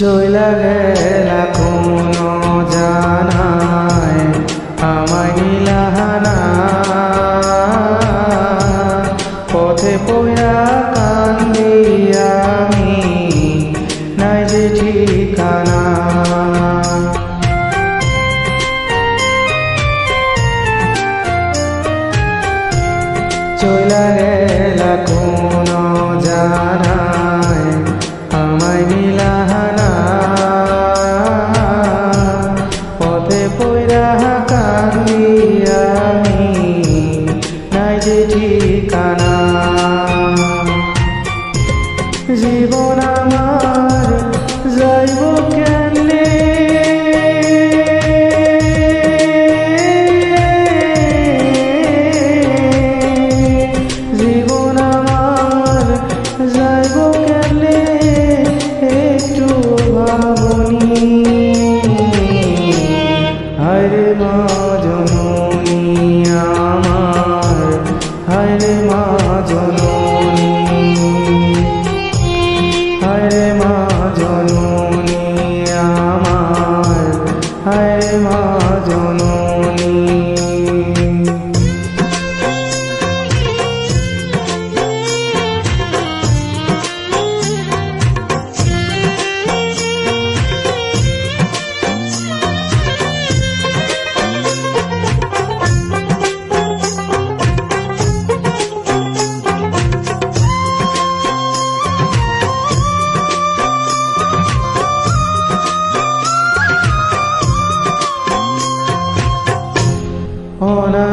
চইলা গেলা কোনো জানায় আমায় পথে পয়া কান্দি আমি, নাই যে ঠিকানা। চইলা গেলা কোনো জানায় আমায় নীলা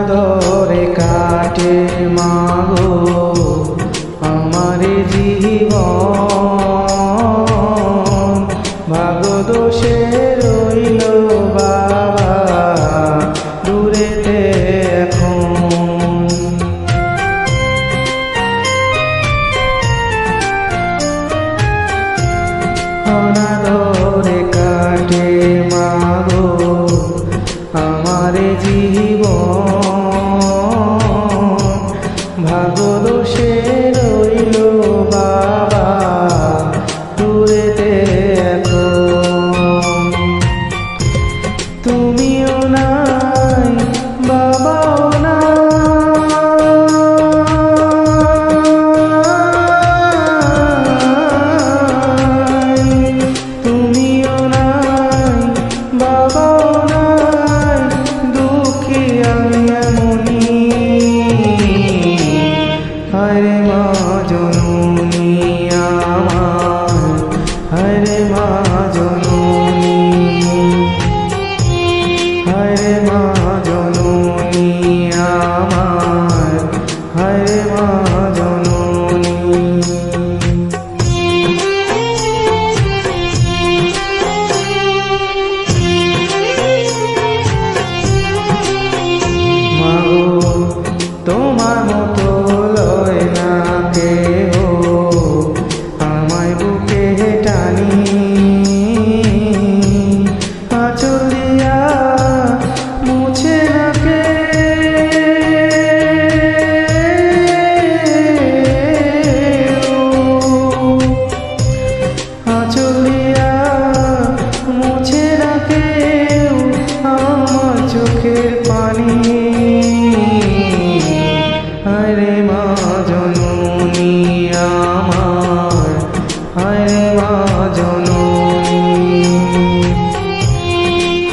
ধরে কাটে মাগো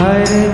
hiding